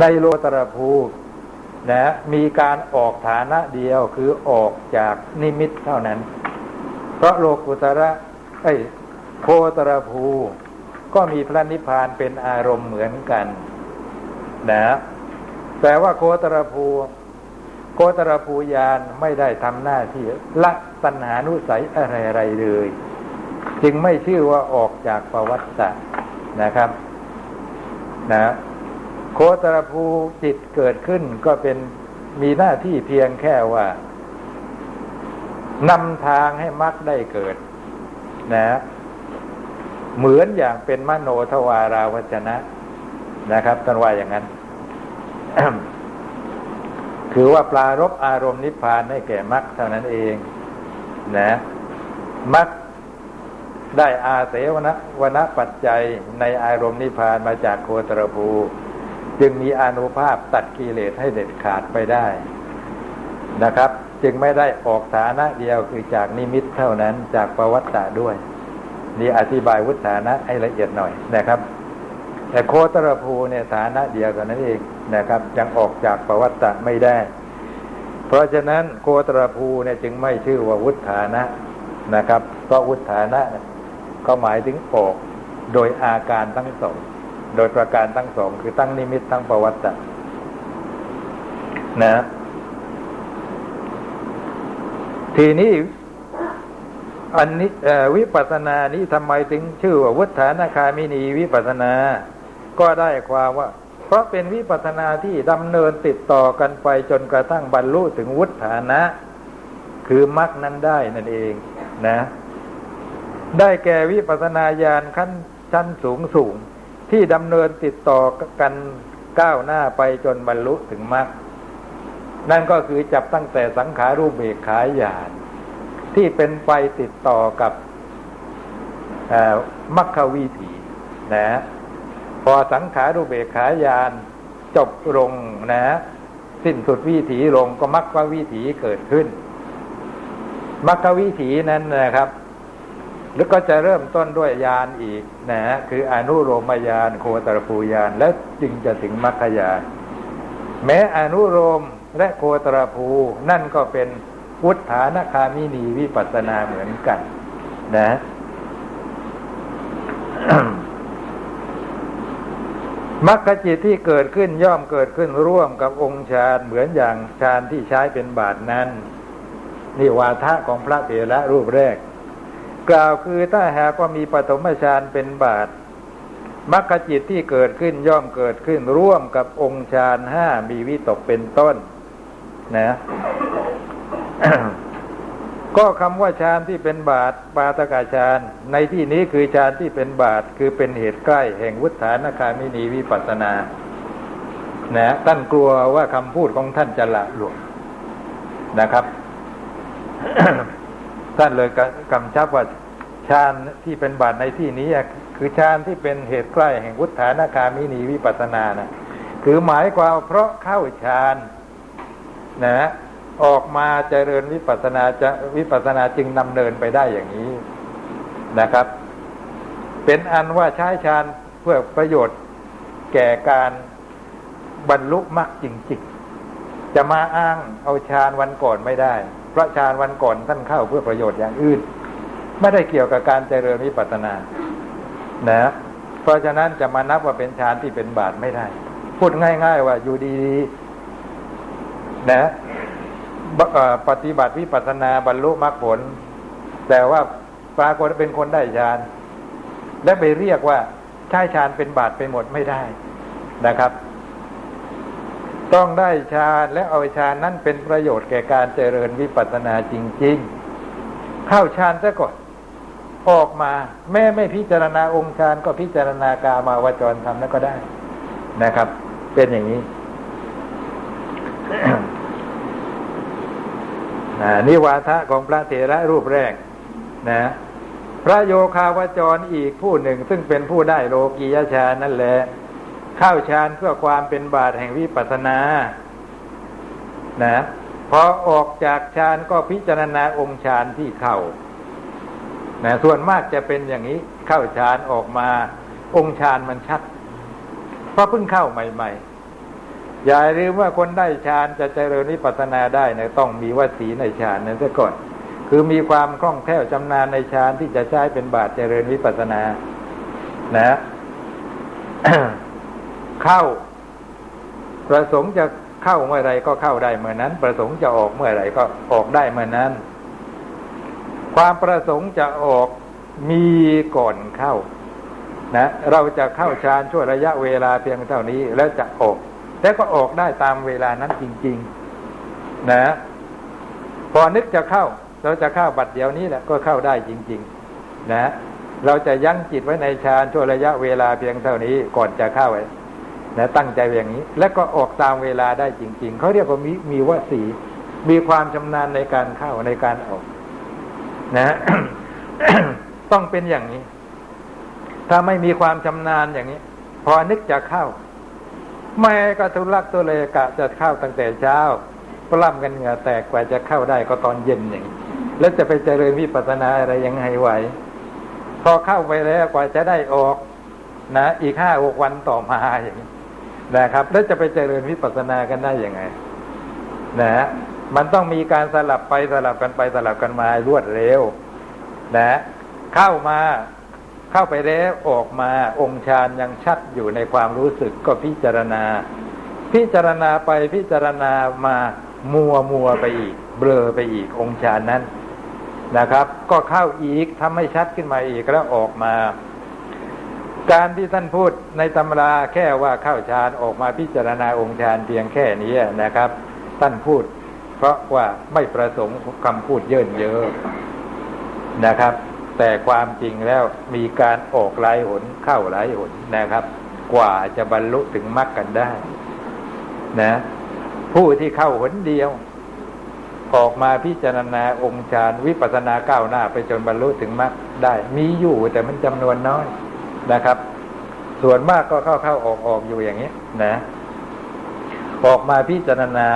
ในโลตรภูนะมีการออกฐานะเดียวคือออกจากนิมิตเท่านั้น เพราะโลกุตระไอ้โคตรภูก็มีพระนิพพานเป็นอารมณ์เหมือนกันนะแต่ว่าโคตรภูโคตรภูยานไม่ได้ทำหน้าที่ละตัณหานุสัยอะไรๆเลย จึงไม่ชื่อว่าออกจากประวัติศาสตร์นะครับ นะ โคตรภูจิตเกิดขึ้นก็เป็นมีหน้าที่เพียงแค่ว่านำทางให้มรรคได้เกิด นะ เหมือนอย่างเป็นมโนทวาราวจนะ นะครับท่านว่าอย่างนั้น คือว่าปลารบอารมณ์นิพพานให้แก่มรรคเท่านั้นเอง นะมรรคได้อาเสวนวนปัจจัยในอารมณ์นิพพานมาจากโคตรภู จึงมีอนุภาพตัดกิเลสให้เด็ดขาดไปได้นะครับ จึงไม่ได้ออกฐานะเดียวคือจากนิมิตเท่านั้นจากประวัติศาสตร์ด้วย นี่อธิบายวุฒานะให้ละเอียดหน่อยนะครับ แต่โคตรภูเนี่ยฐานะเดียวกันนั้นเองนะครับ ยังออกจากประวัติศาสตร์ไม่ได้ เพราะฉะนั้นโคตรภูเนี่ยจึงไม่ชื่อว่าวุฒานะนะครับเพราะวุฒานะก็หมายถึงออกโดยอาการทั้งสอง โดยประการทั้งสองคือตั้งนิมิตตั้งประวัตินะ ทีนี้อันนี้วิปัสสนานี้ทำไมถึงชื่อว่าวุฒานาคามินีวิปัสสนา ก็ได้ความว่า เพราะเป็นวิปัสสนาที่ดำเนินติดต่อกันไปจนกระทั่งบรรลุถึงวุฒานะ คือมรรคนั้นได้นั่นเองนะ ได้แก่วิปัสสนาญาณขั้นชั้นสูงสูง ที่ดำเนินติดต่อกันก้าวหน้าไปจนบรรลุถึงมรรคนั่นก็คือจับตั้งแต่สังขารูปเบกขายานที่เป็นไปติดต่อกับมรรควิถีนะพอสังขารูปเบกขายานจบลงนะ สิ้นสุดวิถีลงก็มรรควิถีเกิดขึ้นมรรควิถีนั้นนะครับ แล้วก็จะเริ่มต้นด้วยยานอีกนะคืออนุโลมยานโคตรภูยานแล้วจึงจะถึงมรรคยานแม้อนุโลมและโคตรภูนั่นก็เป็นพุทธานคามินีวิปัสนาเหมือนกัน นะมรรคจิตที่เกิดขึ้นย่อมเกิดขึ้นร่วมกับองค์ฌานเหมือนอย่างฌานที่ใช้เป็นบาทนั้น นี่วาทะของพระเถระรูปแรก กล่าวคือถ้าหากว่ามีปฐมฌานเป็นบาทมรรคจิตที่เกิดขึ้นย่อมเกิดขึ้นร่วมกับองค์ฌานห้ามีวิตกเป็นต้น นะ ก็คำว่าฌานที่เป็นบาทปาตกาฌานในที่นี้คือฌานที่เป็นบาทคือเป็นเหตุใกล้ แห่งวุฒานาคามินีวิปัสนา นะท่านกลัวว่าคำพูดของท่านจะละหลวมนะครับ ท่านเลยกำชับว่าฌานที่เป็นบาตในที่นี้คือฌานที่เป็นเหตุใกล้แห่งวุฒานาคามินีวิปัสนานะคือหมายความเพราะเข้าฌานนะออกมาเจริญวิปัสนาจะวิปัสนาจึงนำเนินไปได้อย่างนี้นะครับ เป็นอันว่าใช้ฌานเพื่อประโยชน์แก่การบรรลุมรรคจริงๆจะมาอ้างเอาฌานวันก่อนไม่ได้ พระฌานวันก่อนท่านเข้าเพื่อประโยชน์อย่างอื่น ไม่ได้เกี่ยวกับการเจริญวิปัสสนา นะ เพราะฉะนั้นจะมานับว่าเป็นฌานที่เป็นบาตไม่ได้ พูดง่าย ๆ ว่าอยู่ดีๆนะปฏิบัติวิปัสสนาบรรลุมรรคผล แต่ว่าปรากฏเป็นคนได้ฌาน และไปเรียกว่าใช้ฌานเป็นบาตไปหมดไม่ได้นะครับ ต้องได้ฌานและเอาฌานนั้นเป็นประโยชน์แก่การเจริญวิปัสสนาจริง ๆ เข้าฌานซะก่อนออกมา แม่ไม่พิจารณาองค์ฌานก็พิจารณากามาวจรทำนั้นก็ได้นะครับ เป็นอย่างนี้นิวาทะของพระเถระรูปแรกนะพระโยคาวจรอีกผู้หนึ่งซึ่งเป็นผู้ได้โลกียฌานนั่นแหละ เข้าฌานเพื่อความเป็นบาตแห่งวิปัสนา นะพอออกจากฌานก็พิจารณาองค์ฌานที่เข้านะส่วนมากจะเป็นอย่างนี้เข้าฌานออกมา องค์ฌานมันชัด เพราะเพิ่งเข้าใหม่ ๆ อย่าลืมว่าคนได้ฌานจะเจริญวิปัสสนาได้นี่ยต้องมีวสีในฌานนั้นซะก่อน คือมีความคล่องแคล่วชำนาญในฌานที่จะใช้เป็นบาตรเจริญวิปัสสนา นะ เข้า ประสงค์จะเข้าเมื่อไรก็เข้าได้เมื่อนั้น ประสงค์จะออกเมื่อไรก็ออกได้เมื่อนั้น ความประสงค์จะออกมีก่อนเข้า นะ เราจะเข้าฌานช่วระยะเวลาเพียงเท่านี้ แล้วจะออกแต่ก็ออกได้ตามเวลานั้นจริง ๆ นะ พอนึกจะเข้า เราจะเข้าบัดเดียวนี้แหละก็เข้าได้จริง ๆ นะ เราจะยั้งจิตไว้ในฌานช่วระยะเวลาเพียงเท่านี้ก่อนจะเข้าไว้ นะตั้งใจอย่างนี้ แล้วก็ออกตามเวลาได้จริง ๆเขาเรียกว่ามีมีวสี มีความชำนาญในการเข้าในการออก นะ ต้องเป็นอย่างนี้ ถ้าไม่มีความชำนาญอย่างนี้ พอนึกจะเข้าแม่ก็ทุลักตุเลกะจะเข้าตั้งแต่เช้าปล้ำกันเหงื่อแตกกว่าจะเข้าได้ก็ตอนเย็นอย่างนี้แล้วจะไปเจริญวิปัสสนาอะไรยังไงไหวพอเข้าไปแล้วกว่าจะได้ออก นะ อีกห้าหกวันต่อมาอย่างนี้ นะครับ แล้วจะไปเจริญวิปัสสนากันได้ยังไงนะมันต้องมีการสลับไปสลับกันไปสลับกันมารวดเร็ว นะ เข้ามาเข้าไปแล้วออกมาองค์ฌานยังชัดอยู่ในความรู้สึกก็พิจารณา พิจารณาไปพิจารณามามัวมัวไปอีก เบลอไปอีกองค์ฌานนั้นนะครับ ก็เข้าอีกทำให้ชัดขึ้นมาอีกแล้วออกมา การที่ท่านพูดในตำราแค่ว่าเข้าฌานออกมาพิจารณาองค์ฌานเพียงแค่นี้นะครับ ท่านพูด เพราะว่าไม่ประสงค์คำพูดเยินเยอะนะครับ แต่ความจริงแล้วมีการออกหลายหนเข้าหลายหนนะครับ กว่าจะบรรลุถึงมรรคกันได้ นะ ผู้ที่เข้าหนเดียว ออกมาพิจารณาองค์ฌานวิปัสสนาก้าวหน้าไปจนบรรลุถึงมรรคได้ มีอยู่แต่มันจำนวนน้อย นะครับ ส่วนมากก็เข้าเข้าออกออกอยู่อย่างนี้นะ ออกมาพิจารณา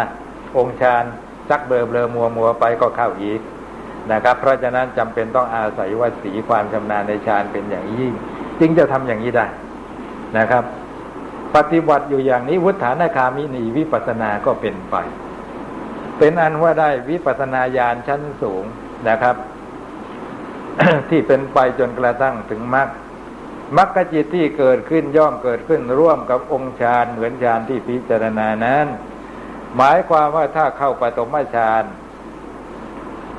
องค์ฌานซักเบลอเบลอมัวมัวไปก็เข้าอีกนะครับ เพราะฉะนั้นจำเป็นต้องอาศัยว่าสีความชำนาญในฌานเป็นอย่างยิ่ง จึงจะทำอย่างนี้ได้นะครับ ปฏิบัติอยู่อย่างนี้วุฒานาคามินีวิปัสนาก็เป็นไป เป็นอันว่าได้วิปัสนาญาณชั้นสูงนะครับ ที่เป็นไปจนกระทั่งถึงมรรค มรรคจิตที่เกิดขึ้นย่อมเกิดขึ้นร่วมกับองค์ฌานเหมือนฌานที่พิจารณานั้น หมายความว่าถ้าเข้าปฐมฌาน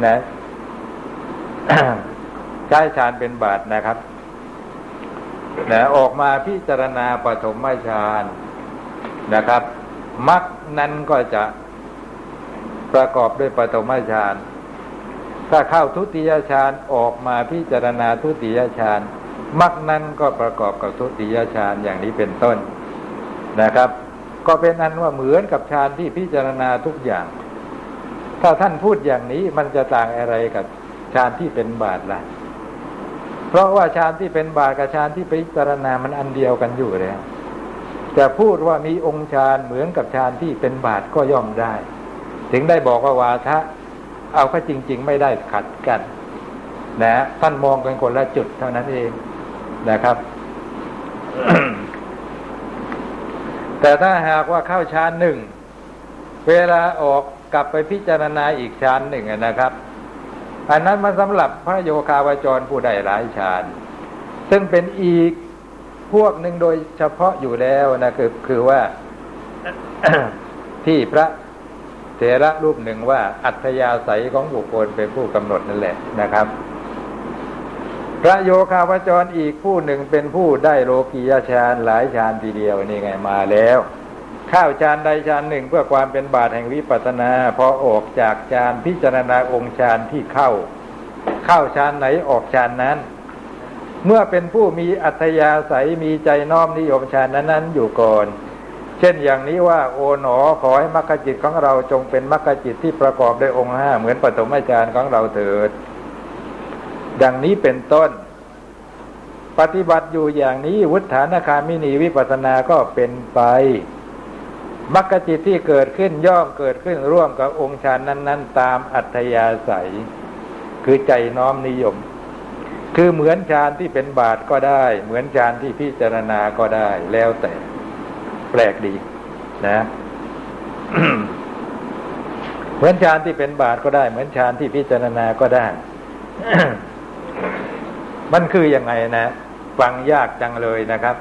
นะใช้ฌานเป็นบาทนะครับนะออกมาพิจารณาปฐมฌานนะครับมรรคนั้นก็จะประกอบด้วยปฐมฌานถ้าเข้าทุติยฌานออกมาพิจารณาทุติยฌาน มรรคนั้นก็ประกอบกับทุติยฌานอย่างนี้เป็นต้นนะครับ ก็เป็นอันว่าเหมือนกับฌานที่พิจารณาทุกอย่าง ถ้าท่านพูดอย่างนี้มันจะต่างอะไรกับฌานที่เป็นบาทละ่ะ เพราะว่าฌานที่เป็นบาทกับฌานที่พิจารณามันอันเดียวกันอยู่เลยจะพูดว่ามีองค์ฌานเหมือนกับฌานที่เป็นบาทก็ย่อมได้ ถึงได้บอกว่าวาทะเอาก็จริง ๆ ไม่ได้ขัดกัน นะ ท่านมองกันคนละจุดเท่านั้นเอง นะครับ แต่ถ้าหากว่าเข้าฌานหนึ่ง เวลาออกกลับไปพิจารณาอีกฌานหนึ่งนะครับ อันนั้นมันสำหรับพระโยคาวจรผู้ใดหลายฌานซึ่งเป็นอีกพวกหนึ่งโดยเฉพาะอยู่แล้วนะคือคือว่าที่พระเถระรูปหนึ่งว่าอัธยาศัยของบุคคลเป็นผู้กำหนดนั่นแหละนะครับ พระโยคาวจรอีกผู้หนึ่งเป็นผู้ได้โลกียฌานหลายฌานทีเดียวนี่ไงมาแล้ว ข้าวฌานใดฌานหนึ่งเพื่อความเป็นบาตแห่งวิปัสนาพอออกจากฌานพิจารณาองค์ฌานที่เข้า เข้าฌานไหนออกฌานนั้น เมื่อเป็นผู้มีอัธยาศัยมีใจน้อมนิยมฌานนั้นๆอยู่ก่อนเช่นอย่างนี้ว่าโอ๋หนอขอให้มรรคจิตของเราจงเป็นมรรคจิตที่ประกอบด้วยองค์ห้าเหมือนปฐมฌานของเราเถิด ดังนี้เป็นต้น ปฏิบัติอยู่อย่างนี้วุฒานาคามินีวิปัสสนาก็เป็นไปมรรคจิตที่เกิดขึ้นย่อมเกิดขึ้นร่วมกับองค์ฌานนั้น ๆ ตามอัธยาศัย คือใจน้อมนิยม คือเหมือนฌานที่เป็นบาทก็ได้ เหมือนฌานที่พิจารณาก็ได้แล้วแต่ แปลกดี นะเหมือนฌานที่เป็นบาทก็ได้ เหมือนฌานที่พิจารณาก็ได้ มันคืออยังไงนะ ฟังยากจังเลยนะครับ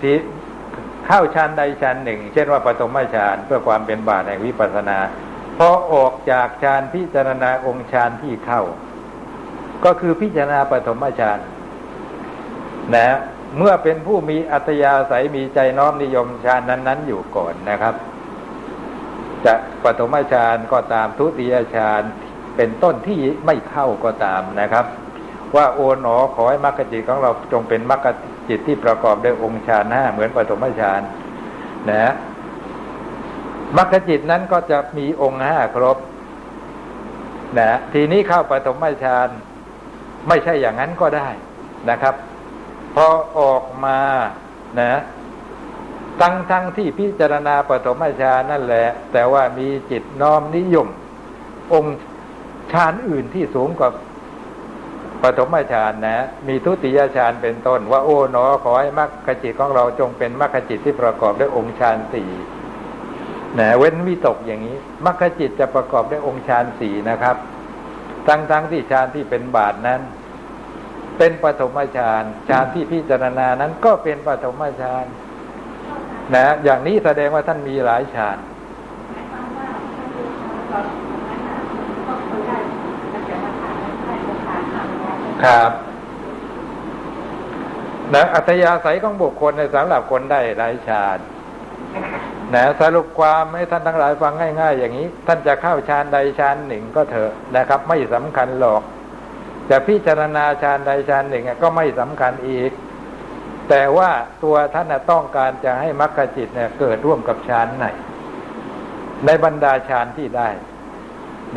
ที่เข้าฌานใดฌานหนึ่ง เช่นว่าปฐมฌานเพื่อความเป็นบาทแห่งวิปัสนา พอออกจากฌานพิจารณาองค์ฌานที่เข้า ก็คือพิจารณาปฐมฌานนะเมื่อเป็นผู้มีอัตยาศัยมีใจน้อมนิยมฌานนั้น ๆ อยู่ก่อนนะครับ จะปฐมฌานก็ตามทุติยฌาน เป็นต้นที่ไม่เข้าก็ตามนะครับ ว่าโอหนอขอให้มรรคจิตของเราจงเป็นมรรคจิตที่ประกอบด้วยองค์ฌานห้าเหมือนปฐมฌานนะมรรคจิตนั้นก็จะมีองค์ห้าครบนะทีนี้เข้าปฐมฌานไม่ใช่อย่างนั้นก็ได้นะครับ พอออกมานะตั้งทั้งที่พิจารณาปฐมฌานนั่นแหละ แต่ว่ามีจิตน้อมนิยม องค์ ฌานอื่นที่สูงกว่าปฐมฌานนะ มีทุติยฌานเป็นต้น ว่าโอ้หนอขอให้มรรคจิตของเราจงเป็นมรรคจิตที่ประกอบด้วยองค์ฌานสี่นะเว้นวิตกอย่างนี้มรรคจิตจะประกอบด้วยองค์ฌานสี่นะครับ ทั้งทั้งที่ฌานที่เป็นบาทนั้น เป็นปฐมฌานฌานที่พิจารณานั้นก็เป็นปฐมฌานนะ อย่างนี้แสดงว่าท่านมีหลายฌาน ครับนะอัตยาศัยของบุคคลในสำหรับคนได้หลายฌานนะสรุปความให้ท่านทั้งหลายฟังง่าย ๆ อย่างนี้ ท่านจะเข้าฌานใดฌานหนึ่งก็เถอะนะครับ ไม่สำคัญหรอกจะพิจารณาฌานใดฌานหนึ่งก็ไม่สำคัญอีก แต่ว่าตัวท่านต้องการจะให้มรรคจิตเนี่ยเกิดร่วมกับฌานไหน ในบรรดาฌานที่ได้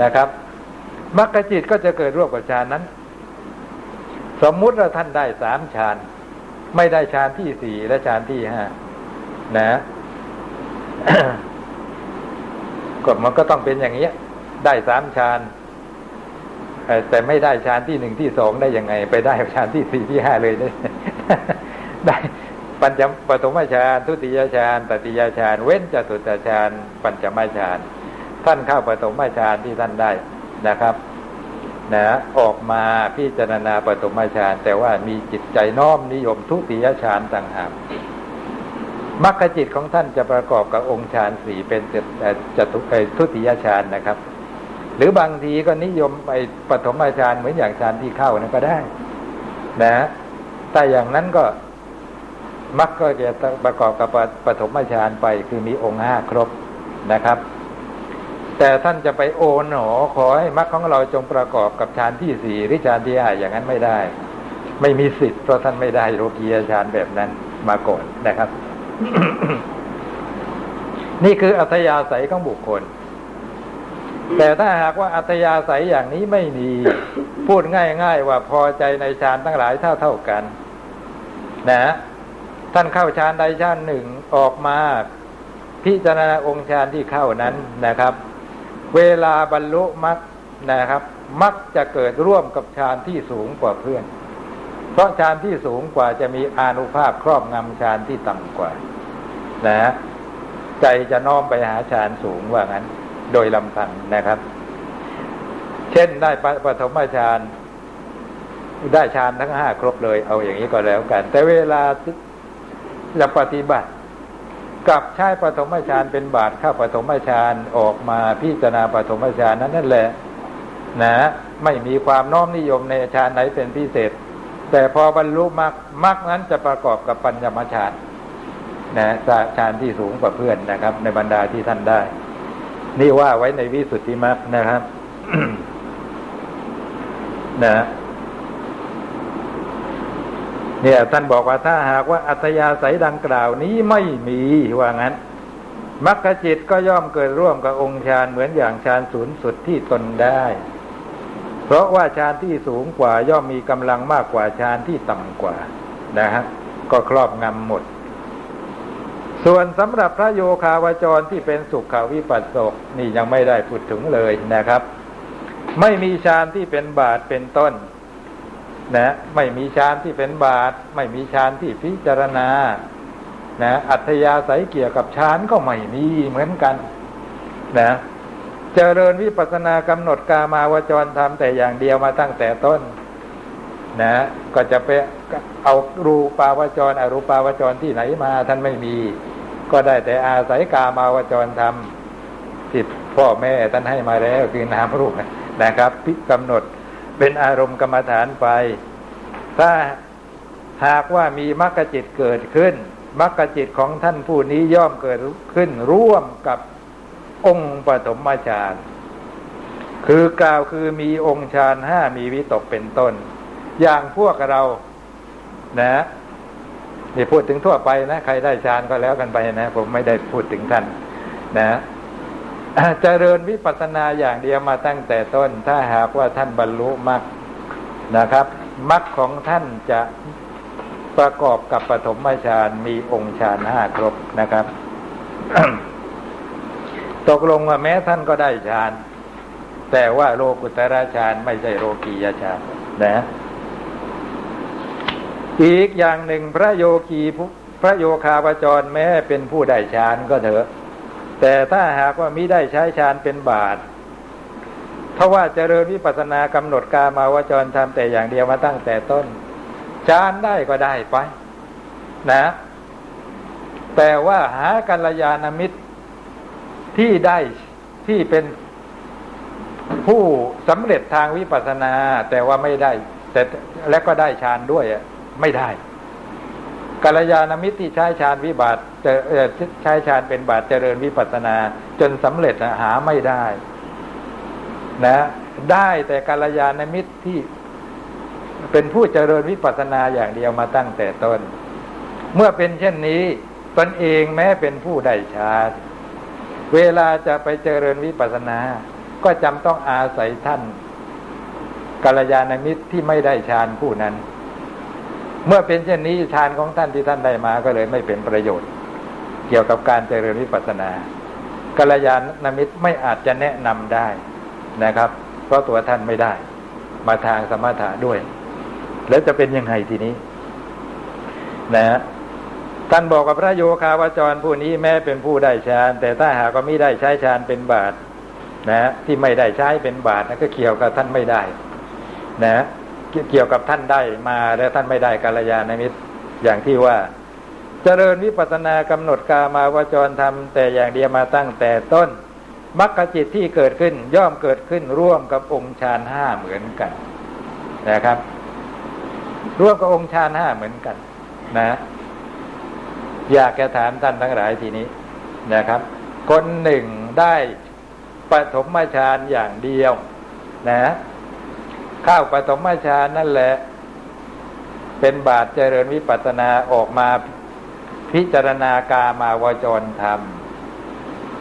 นะครับมรรคจิตก็จะเกิดร่วมกับฌานนั้น สมมุติว่าท่านได้สามฌานไม่ได้ฌานที่สี่และฌานที่ห้านะกฎมันก็ต้องเป็นอย่างนี้ได้สามฌานแต่ไม่ได้ฌานที่หนึ่งที่สองได้ยังไง ไปได้ฌานที่สี่ที่ห้าเลยได้ได้ปัญจปฐมฌานทุติยฌานตติยฌานเว้นจตุตฌานปัญจมฌานท่านเข้าปฐมฌานที่ท่านได้นะครับ นะออกมาพิจารณาปฐมฌานแต่ว่ามีจิตใจน้อมนิยมทุติยฌานต่างหากมรรคจิตของท่านจะประกอบกับองค์ฌานสี่เป็นจตุทุติยฌานนะครับ หรือบางทีก็นิยมไปปฐมฌานเหมือนอย่างฌานที่เข้านั่นก็ได้ นะแต่อย่างนั้นก็มักก็จะประกอบกับปฐมฌานไปคือมีองค์ห้าครบนะครับ แต่ท่านจะไปโอนหนอขอให้มรรคของเราจงประกอบกับฌานที่สี่หรือฌานที่ห้าอย่างนั้นไม่ได้ ไม่มีสิทธิ์เพราะท่านไม่ได้โลกียฌานแบบนั้นมาก่อนนะครับ นี่คืออัธยาศัยของบุคคล แต่ถ้าหากว่าอัตยาศัยอย่างนี้ไม่มีพูดง่าย ๆ ว่าพอใจในฌานทั้งหลายเท่าเท่ากัน นะ ท่านเข้าฌานใดฌานหนึ่งออกมาพิจารณาองค์ฌานที่เข้านั้นนะครับ เวลาบรรลุมรรคนะครับ มักจะเกิดร่วมกับฌานที่สูงกว่าเพื่อน เพราะฌานที่สูงกว่าจะมีอานุภาพครอบงำฌานที่ต่ำกว่านะใจจะน้อมไปหาฌานสูงว่างั้น โดยลำพังนะครับ เช่นได้ปฐมฌานได้ฌานทั้งห้าครบเลย เอาอย่างนี้ก็แล้วกัน แต่เวลาจะปฏิบัติ กับใช้ปฐมฌานเป็นบาทข้าปฐมฌานออกมาพิจารณาปฐมฌานนั้นนั่นแหละนะไม่มีความน้อมนิยมในฌานไหนเป็นพิเศษ แต่พอบรรลุมรรคมรรคนั้นจะประกอบกับปัญญมฌานนะฌานที่สูงกว่าเพื่อนนะครับ ในบรรดาที่ท่านได้ นี่ว่าไว้ในวิสุทธิมรรคนะครับ นะ เนี่ยท่านบอกว่าถ้าหากว่าอัตยาศัยดังกล่าวนี้ไม่มีว่างั้นมรรคจิตก็ย่อมเกิดร่วมกับองค์ฌานเหมือนอย่างฌานศูนย์สุดที่ตนได้ เพราะว่าฌานที่สูงกว่าย่อมมีกำลังมากกว่าฌานที่ต่ำกว่านะฮะก็ครอบงำหมด ส่วนสำหรับพระโยคาวจรที่เป็นสุขขาวิปัสสกนี่ยังไม่ได้พูดถึงเลยนะครับ ไม่มีฌานที่เป็นบาทเป็นต้น นะไม่มีฌานที่เป็นบาทไม่มีฌานที่พิจารณา นะอัธยาศัยเกี่ยวกับฌานก็ไม่มีเหมือนกัน นะเจริญวิปัสสนากำหนดกามาวจรทำแต่อย่างเดียวมาตั้งแต่ต้น นะ ก็จะไปเอารูปาวจร อรูปาวจรที่ไหนมาท่านไม่มี ก็ได้แต่อาศัยกามาวจรทำที่พ่อแม่ท่านให้มาแล้วคือนามรูปนะครับ พิกำหนด เป็นอารมณ์กรรมฐานไป ถ้าหากว่ามีมรรคจิตเกิดขึ้นมรรคจิตของท่านผู้นี้ย่อมเกิดขึ้นร่วมกับองค์ปฐมฌานคือกล่าวคือมีองค์ฌานห้ามีวิตกเป็นต้น อย่างพวกเรา นะนี่พูดถึงทั่วไปนะ ใครได้ฌานก็แล้วกันไปนะ ผมไม่ได้พูดถึงท่าน นะ เจริญวิปัสสนาอย่างเดียวมาตั้งแต่ต้น ถ้าหากว่าท่านบรรลุมรรคนะครับมรรคของท่านจะประกอบกับปฐมฌานมีองค์ฌานห้าครบนะครับ ตกลงว่าแม้ท่านก็ได้ฌาน แต่ว่าโลกุตระฌานไม่ใช่โลกียฌานนะอีกอย่างหนึ่งพระโยคีพระโยคาวจรแม้เป็นผู้ได้ฌานก็เถอะ แต่ถ้าหากว่ามิได้ใช้ฌานเป็นบาทเพราะว่าเจริญวิปัสสนากำหนดกามาวจรทำแต่อย่างเดียวมาตั้งแต่ต้นฌานได้ก็ได้ไปนะ แต่ว่าหากัลยาณมิตรที่ได้ที่เป็นผู้สำเร็จทางวิปัสสนา แต่ว่าไม่ได้ แต่และก็ได้ฌานด้วยไม่ได้ กัลยาณมิตรที่ใช้ฌานวิบัติจะใช้ฌานเป็นบาตเจริญวิปัสนา จนสำเร็จหาไม่ได้ นะ ได้แต่กัลยาณมิตรที่เป็นผู้เจริญวิปัสนาอย่างเดียวมาตั้งแต่ต้น เมื่อเป็นเช่นนี้ตนเองแม้เป็นผู้ได้ฌานเวลาจะไปเจริญวิปัสสนา ก็จำต้องอาศัยท่านกัลยาณมิตรที่ไม่ได้ฌานผู้นั้น เมื่อเป็นเช่นนี้ฌานของท่านที่ท่านได้มาก็เลยไม่เป็นประโยชน์ เกี่ยวกับการเจริญวิปัสสนากัลยาณมิตรไม่อาจจะแนะนำได้นะครับ เพราะตัวท่านไม่ได้ มาทางสมถะด้วย แล้วจะเป็นยังไงทีนี้นะท่านบอกกับพระโยคาวจรผู้นี้แม้เป็นผู้ได้ฌาน แต่ถ้าหากว่าไม่ได้ใช้ฌานเป็นบาท นะที่ไม่ได้ใช้เป็นบาทนั่นก็เกี่ยวกับท่านไม่ได้ นะ เกี่ยวกับท่านได้มาแล้วท่านไม่ได้กาลยานมิตรอย่างที่ว่า เจริญวิปัสนากำหนดกามาวจรทำแต่อย่างเดียวมาตั้งแต่ต้นมรรคจิตที่เกิดขึ้นย่อมเกิดขึ้นร่วมกับองค์ฌานห้าเหมือนกันนะครับ ร่วมกับองค์ฌานห้าเหมือนกัน นะ อยากจะถามท่านทั้งหลายทีนี้นะครับ คนหนึ่งได้ปฐมฌานอย่างเดียว นะ ข้าวปฐมฌานนั่นแหละ เป็นบาทเจริญวิปัสนาออกมาพิจารณากามาวจรธรรม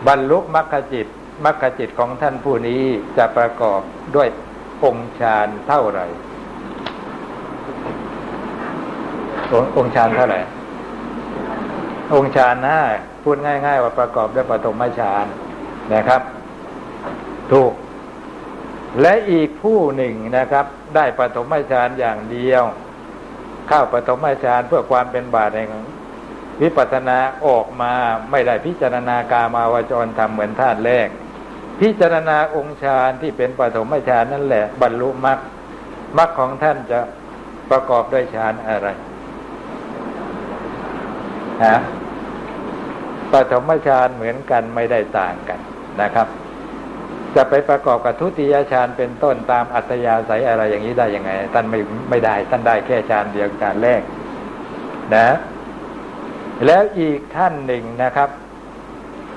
บรรลุมรรคจิตมรรคจิตของท่านผู้นี้จะประกอบด้วยองค์ฌานเท่าไหร่ องค์ฌานเท่าไหร่ องค์ฌานห้าพูดง่าย ๆ ว่าประกอบด้วยปฐมฌานนะครับ ถูก และอีกผู้หนึ่งนะครับ ได้ปฐมฌานอย่างเดียว เข้าปฐมฌานเพื่อความเป็นบาตแห่งวิปัสนาออกมาไม่ได้พิจารณากามาวจรทำเหมือนท่านแรก พิจารณาองค์ฌานที่เป็นปฐมฌานนั่นแหละ บรรลุมรรคมรรคของท่านจะประกอบด้วยฌานอะไรฮะปฐมฌานเหมือนกันไม่ได้ต่างกันนะครับ จะไปประกอบกับทุติยฌานเป็นต้นตามอัตยาศัยอะไรอย่างนี้ได้ยังไง ท่านไม่ไม่ได้ ท่านได้แค่ฌานเดียวฌานแรกนะ แล้วอีกท่านหนึ่งนะครับ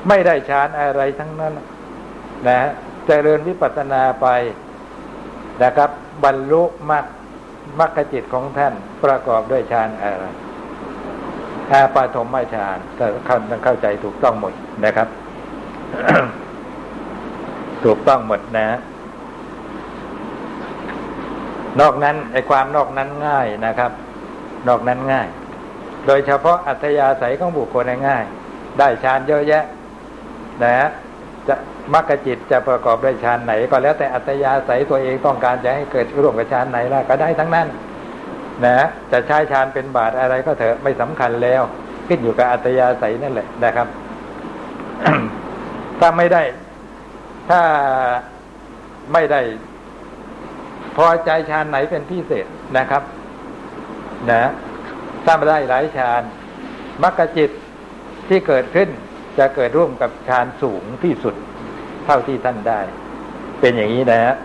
ไม่ได้ฌานอะไรทั้งนั้น นะจเจริญวิปัสสนาไปนะครับ บรรลุมรรคมรรคจิตของท่านประกอบด้วยฌานอะไรอาปาฐมฌานก็เข้าเข้าใจถูกต้องหมดนะครับ ถูกต้องหมดนะ นอกนั้นไอ้ความนอกนั้นง่ายนะครับ นอกนั้นง่าย โดยเฉพาะอัธยาศัยของบุคคลง่าย ได้ฌานเยอะแยะนะจะมรรคจิตจะประกอบด้วยฌานไหน ก็แล้วแต่อัตยาศัยตัวเองต้องการจะให้เกิดร่วมกับฌานไหนล่ะก็ได้ทั้งนั้นนะจะใช้ฌานเป็นบาทอะไรก็เถอะไม่สำคัญแล้ว ขึ้นอยู่กับอัตยาศัยนั่นแหละนะครับ ถ้าไม่ได้ ถ้าไม่ได้ พอใจฌานไหนเป็นพิเศษนะครับ นะถ้าไม่ได้หลายฌานมรรคจิตที่เกิดขึ้นจะเกิดร่วมกับฌานสูงที่สุด เท่าที่ท่านได้ เป็นอย่างนี้นะฮะ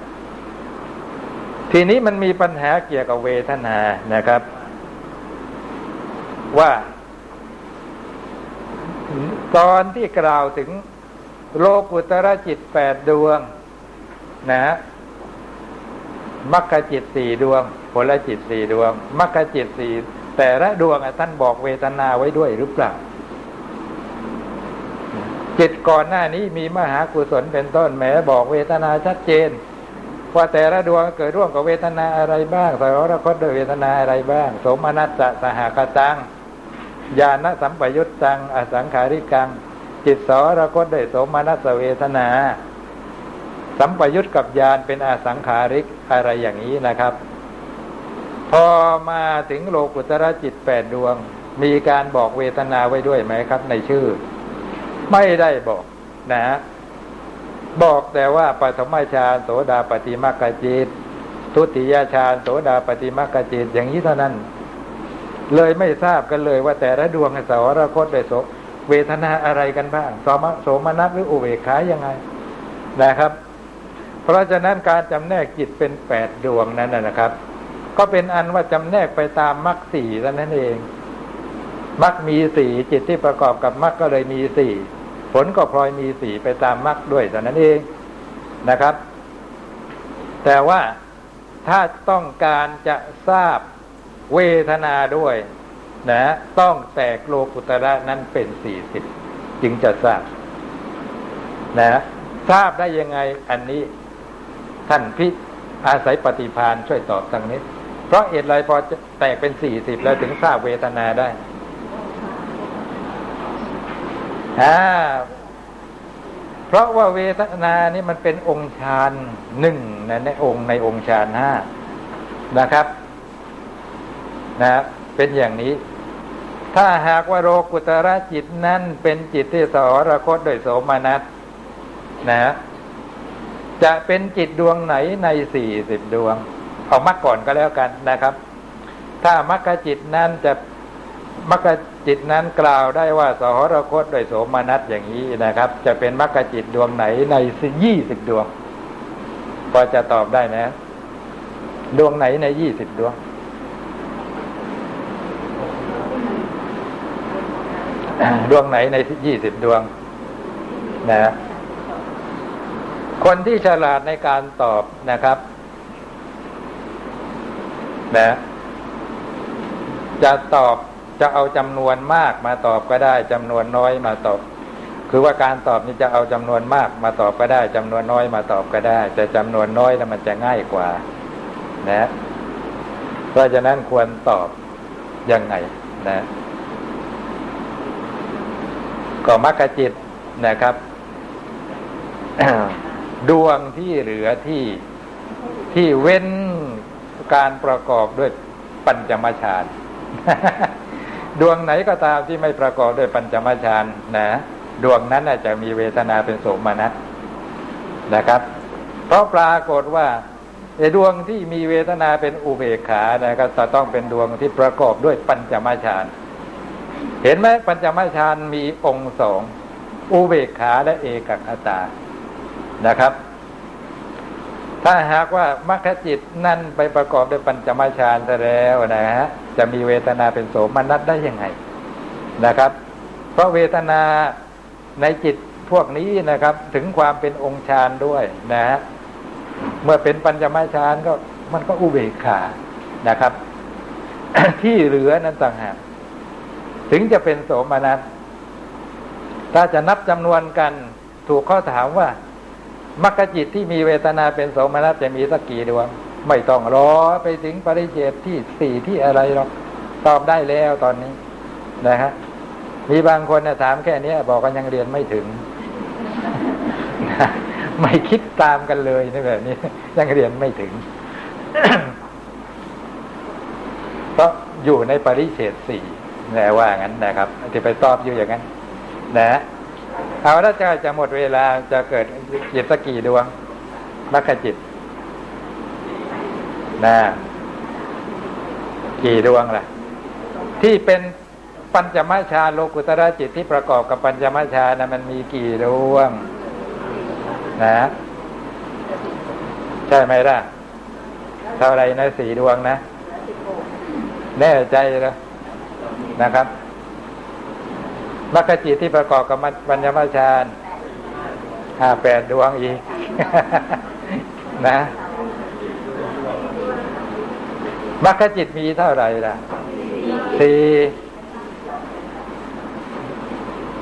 ทีนี้มันมีปัญหาเกี่ยวกับเวทนานะครับ ว่า ตอนที่กล่าวถึง โลกุตระจิตแปดดวง นะฮะมรรคจิตสี่ดวงผลจิตสี่ดวงมรรคจิตสี่แต่ละดวงท่านบอกเวทนาไว้ด้วยหรือเปล่า จิตก่อนหน้านี้มีมหากุศลเป็นต้นแม้บอกเวทนาชัดเจนว่าแต่ละดวงเกิดร่วมกับเวทนาอะไรบ้างสารรคตด้วยเวทนาอะไรบ้าง สมนัสสะสหคตังญาณสัมปยุตตัง อสังขาริกัง จิตสรคตด้สมนัสเวทนา สัมปยุตกับญาณเป็นอาสังขาริกอะไรอย่างนี้นะครับ พอมาถึงโลกุตระจิตแปดดวง มีการบอกเวทนาไว้ด้วยไหมครับ ในชื่อ ไม่ได้บอกนะบอกแต่ว่าปฐมฌานโสดาปฏิมาคจิตทุติยฌานโสดาปฏิมาคจิตอย่างนี้เท่านั้น เลยไม่ทราบกันเลยว่าแต่ละดวงสาวรคตได้โส เวทนาอะไรกันบ้างสมโสมนัสหรืออุเบกขายังไงนะครับ เพราะฉะนั้นการจำแนกจิตเป็นแปดดวงนั้นนะครับ ก็เป็นอันว่าจำแนกไปตามมรรคสี่เท่านั้นเองมรรคมีสี่จิตที่ประกอบกับมรรคก็เลยมีสี่ผลก็พลอยมีสี่ไปตามมรรคด้วยแต่นั้นเองนะครับ แต่ว่าถ้าต้องการจะทราบเวทนาด้วย นะต้องแตกโลกุตระนั้นเป็นสี่สิบจึงจะทราบนะทราบได้ยังไงอันนี้ท่านพิอาศัยปฏิพานช่วยตอบสักนิดเพราะเหตุไรพอจะแตกเป็นสี่สิบแล้วถึงทราบเวทนาได้อ่าเพราะว่าเวทนานี่มันเป็นองค์ฌานหนึ่งนะในองค์ในองค์ฌานห้านะครับ นะเป็นอย่างนี้ ถ้าหากว่าโรกุตระจิตนั้นเป็นจิตที่สหรคตโดยโสมนัสนะจะเป็นจิตดวงไหนในสี่สิบดวง เอามักก่อนก็แล้วกันนะครับ ถ้ามักจิตนั้นจะมรรคจิตนั้นกล่าวได้ว่าสหรคตโดยโสมนัสอย่างนี้นะครับ จะเป็นมรรคจิตดวงไหนในยี่สิบดวงพอจะตอบได้นะดวงไหนในยี่สิบดวง ดวงไหนในยี่สิบดวง นะ คนที่ฉลาดในการตอบนะครับ นะ จะตอบจะเอาจำนวนมากมาตอบก็ได้จำนวนน้อยมาตอบ คือว่าการตอบนี่จะเอาจำนวนมากมาตอบก็ได้จำนวนน้อยมาตอบก็ได้ แต่จำนวนน้อยแล้วมันจะง่ายกว่า นะ เพราะฉะนั้นควรตอบยังไง นะ ก็มักกจิตนะครับดวงที่เหลือที่ที่เว้นการประกอบด้วยปัญจมฌานดวงไหนก็ตามที่ไม่ประกอบด้วยปัญจมฌานนะดวงนั้นจะมีเวทนาเป็นโสมนัสนะครับ เพราะปรากฏว่าดวงที่มีเวทนาเป็นอุเบกขานะครับจะต้องเป็นดวงที่ประกอบด้วยปัญจมฌาน เห็นไหมปัญจมฌานมีองค์สองอุเบกขาและเอกคตานะครับ ถ้าหากว่ามรรคจิตนั่นไปประกอบด้วยปัญจมฌานแล้วนะฮะจะมีเวทนาเป็นโสมนัสได้ยังไงนะครับ เพราะเวทนาในจิตพวกนี้นะครับ ถึงความเป็นองค์ฌานด้วยนะฮะเมื่อเป็นปัญจมาฌานก็มันก็อุเบกขานะครับ ที่เหลือนั้นต่างหาก ถึงจะเป็นโสมนัสถ้าจะนับจำนวนกันถูกข้อถามว่ามรรคจิตที่มีเวทนาเป็นโสมนัสจะมีสักกี่ดวง ไม่ต้องรอไปถึงปริเจตที่สี่ที่อะไรหรอกตอบได้แล้วตอนนี้นะฮะมีบางคนนะถามแค่นี้บอกกันยังเรียนไม่ถึง ไม่คิดตามกันเลยในแบบนี้ ยังเรียนไม่ถึงเพราะอยู่ในปริเฉดสี่ แน่ว่างั้นนะครับจะไปตอบอยู่อย่างนั้น นะเอาแล้วจะจะหมดเวลาจะเกิดจิตสกกี่ดวงมรรคจิตนะกี่ดวงล่ะ ที่เป็นปัญจมชาโลกุตระจิตที่ประกอบกับปัญจมชานะมันมีกี่ดวง นะ ใช่ไหมล่ะ เท่าไรนะสี่ดวงนะ แน่ใจแล้ว นะครับมรรคจิตที่ประกอบกับปัญญมาฌานห้าแปดดวงอีก นะมรรคจิตมีเท่าไหร่ล่ะสี่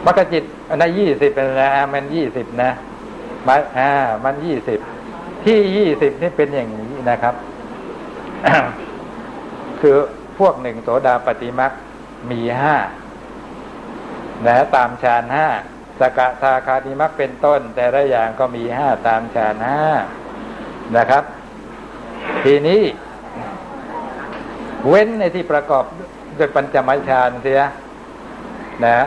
มรรคจิตอันนั้นยี่สิบนะมันยี่สิบนะมันอ่า มันยี่สิบที่ยี่สิบนี่เป็นอย่างนี้นะครับ คือพวกหนึ่งโสดาปฏิมัก มีห้านะตามฌานห้าสกทาคาติมักเป็นต้น แต่ละอย่างก็มีห้าตามฌานห้านะครับ ทีนี้ เว้นในที่ประกอบด้วยปัญจมฌานเสียนะ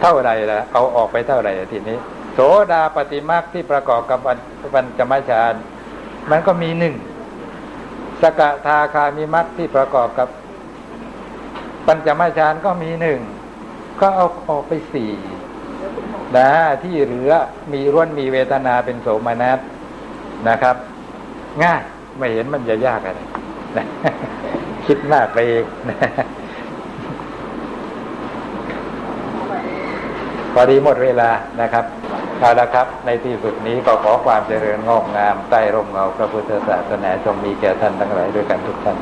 เท่าไหร่ละเอาออกไปเท่าไหร่ทีนี้ โสดาปฏิมักที่ประกอบกับปัญจมฌานมันก็มีหนึ่งสกทาคามิมักที่ประกอบกับ ปัญจมาฌานก็มีหนึ่งก็เอาออกไปสี่นะที่เหลือมีร่วนมีเวทนาเป็นโสมนัสนะครับ ง่ายไม่เห็นมันจะยากอะไรคิดมากไปเองพอดีหมดเวลานะครับเอาละครับ ในที่สุดนี้ก็ขอความเจริญงอกงามใต้ร่มเงาพระพุทธศาสนาจงมีแก่ท่านทั้งหลายด้วยกันทุกท่าน